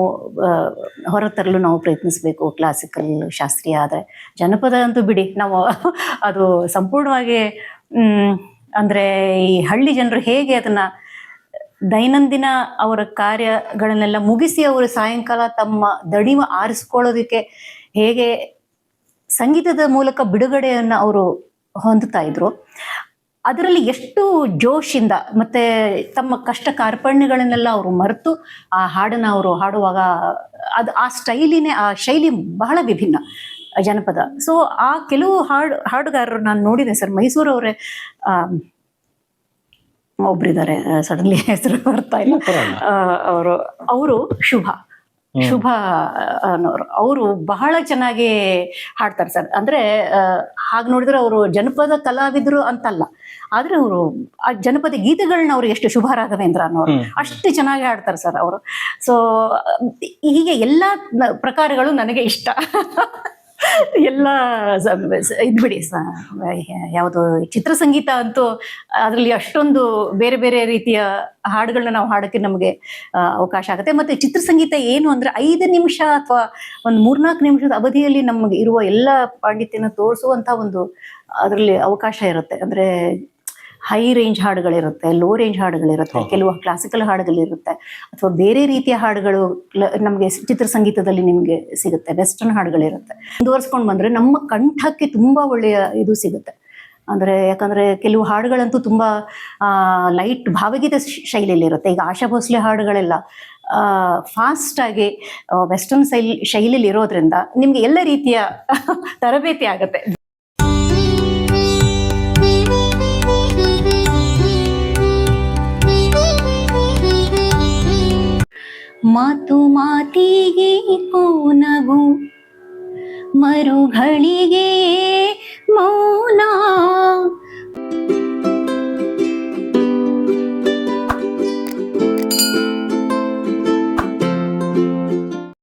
ಹೊರತರಲು ನಾವು ಪ್ರಯತ್ನಿಸಬೇಕು ಕ್ಲಾಸಿಕಲ್ ಶಾಸ್ತ್ರೀಯ. ಆದರೆ ಜನಪದ ಅಂತೂ ಬಿಡಿ, ನಾವು ಅದು ಸಂಪೂರ್ಣವಾಗಿ ಅಂದ್ರೆ ಈ ಹಳ್ಳಿ ಜನರು ಹೇಗೆ ಅದನ್ನ ದೈನಂದಿನ ಅವರ ಕಾರ್ಯಗಳನ್ನೆಲ್ಲ ಮುಗಿಸಿ ಅವರು ಸಾಯಂಕಾಲ ತಮ್ಮ ದಣಿವ ಆರಿಸ್ಕೊಳ್ಳೋದಕ್ಕೆ ಹೇಗೆ ಸಂಗೀತದ ಮೂಲಕ ಬಿಡುಗಡೆಯನ್ನು ಅವರು ಹೊಂದುತ್ತಾ ಇದ್ರು. ಅದರಲ್ಲಿ ಎಷ್ಟು ಜೋಶಿಂದ ಮತ್ತೆ ತಮ್ಮ ಕಷ್ಟ ಕಾರ್ಪಣ್ಯಗಳನ್ನೆಲ್ಲ ಅವರು ಮರೆತು ಆ ಹಾಡನ್ನ ಅವರು ಹಾಡುವಾಗ ಅದು ಆ ಸ್ಟೈಲಿನೇ, ಆ ಶೈಲಿ ಬಹಳ ವಿಭಿನ್ನ ಜನಪದ. ಸೊ ಆ ಕೆಲವು ಹಾಡು ಹಾಡುಗಾರರು ನಾನು ನೋಡಿದೆ ಸರ್. ಮೈಸೂರವರೇ ಒಬ್ರಿದ್ದಾರೆ ಸಡನ್ಲಿ [LAUGHS] ಹೆಸರು ಬರ್ತಾ ಇಲ್ಲ. ಅವರು ಅವರು ಶುಭ. ಶುಭ ಅನ್ನೋರು. ಅವರು ಬಹಳ ಚೆನ್ನಾಗಿ ಹಾಡ್ತಾರೆ ಸರ್. ಅಂದ್ರೆ ಹಾಗೆ ನೋಡಿದ್ರೆ ಅವರು ಜನಪದ ಕಲಾವಿದರು ಅಂತಲ್ಲ. ಆದ್ರೆ ಅವರು ಆ ಜನಪದ ಗೀತೆಗಳನ್ನ ಅವ್ರು ಎಷ್ಟು ಶುಭ ರಾಘವೇಂದ್ರ ಅನ್ನೋರು. ಅಷ್ಟು ಚೆನ್ನಾಗಿ ಹಾಡ್ತಾರೆ ಸರ್ ಅವರು. ಸೊ ಹೀಗೆ ಎಲ್ಲಾ ಪ್ರಕಾರಗಳು ನನಗೆ ಇಷ್ಟ. [LAUGHS] ಎಲ್ಲ ಇದು ಬಿಡಿ ಯಾವುದು ಯಾವುದು ಚಿತ್ರಸಂಗೀತ ಅಂತೂ ಅದರಲ್ಲಿ ಅಷ್ಟೊಂದು ಬೇರೆ ಬೇರೆ ರೀತಿಯ ಹಾಡುಗಳನ್ನ ನಾವು ಹಾಡೋಕ್ಕೆ ನಮಗೆ ಅವಕಾಶ ಆಗುತ್ತೆ. ಮತ್ತೆ ಚಿತ್ರಸಂಗೀತ ಏನು ಅಂದ್ರೆ ಐದು ನಿಮಿಷ ಅಥವಾ ಒಂದು ಮೂರ್ನಾಲ್ಕು ನಿಮಿಷದ ಅವಧಿಯಲ್ಲಿ ನಮಗೆ ಇರುವ ಎಲ್ಲ ಪಾಂಡಿತ್ಯನ ತೋರಿಸುವಂತ ಒಂದು ಅದರಲ್ಲಿ ಅವಕಾಶ ಇರುತ್ತೆ. ಅಂದ್ರೆ ಹೈ ರೇಂಜ್ ಹಾಡುಗಳಿರುತ್ತೆ ಲೋ ರೇಂಜ್ ಹಾಡುಗಳಿರುತ್ತೆ. ಕೆಲವು ಕ್ಲಾಸಿಕಲ್ ಹಾಡುಗಳಿರುತ್ತೆ ಅಥವಾ ಬೇರೆ ರೀತಿಯ ಹಾಡುಗಳು ನಮಗೆ ಚಿತ್ರ ಸಂಗೀತದಲ್ಲಿ ನಿಮಗೆ ಸಿಗುತ್ತೆ ವೆಸ್ಟರ್ನ್ ಹಾಡುಗಳಿರುತ್ತೆ. ಮುಂದುವರ್ಸ್ಕೊಂಡು ಬಂದ್ರೆ ನಮ್ಮ ಕಂಠಕ್ಕೆ ತುಂಬಾ ಒಳ್ಳೆಯ ಇದು ಸಿಗುತ್ತೆ. ಅಂದ್ರೆ ಯಾಕಂದ್ರೆ ಕೆಲವು ಹಾಡುಗಳಂತೂ ತುಂಬಾ ಲೈಟ್ ಭಾವಗೀತೆ ಶ್- ಶೈಲಿಯಲ್ಲಿ ಇರುತ್ತೆ ಈಗ ಆಶಾ ಭೋಸ್ಲೆ ಹಾಡುಗಳೆಲ್ಲ ಫಾಸ್ಟ್ ಆಗಿ ವೆಸ್ಟರ್ನ್ ಶೈಲಿ ಶೈಲಿಯಲ್ಲಿ ಇರೋದ್ರಿಂದ ನಿಮ್ಗೆ ಎಲ್ಲ ರೀತಿಯ [LAUGHS] ತರಬೇತಿ ಆಗುತ್ತೆ. ಮಾತು ಮಾತಿಗೆ ನಗು. ಮರುಗಳಿಗೆ ಮೌನ.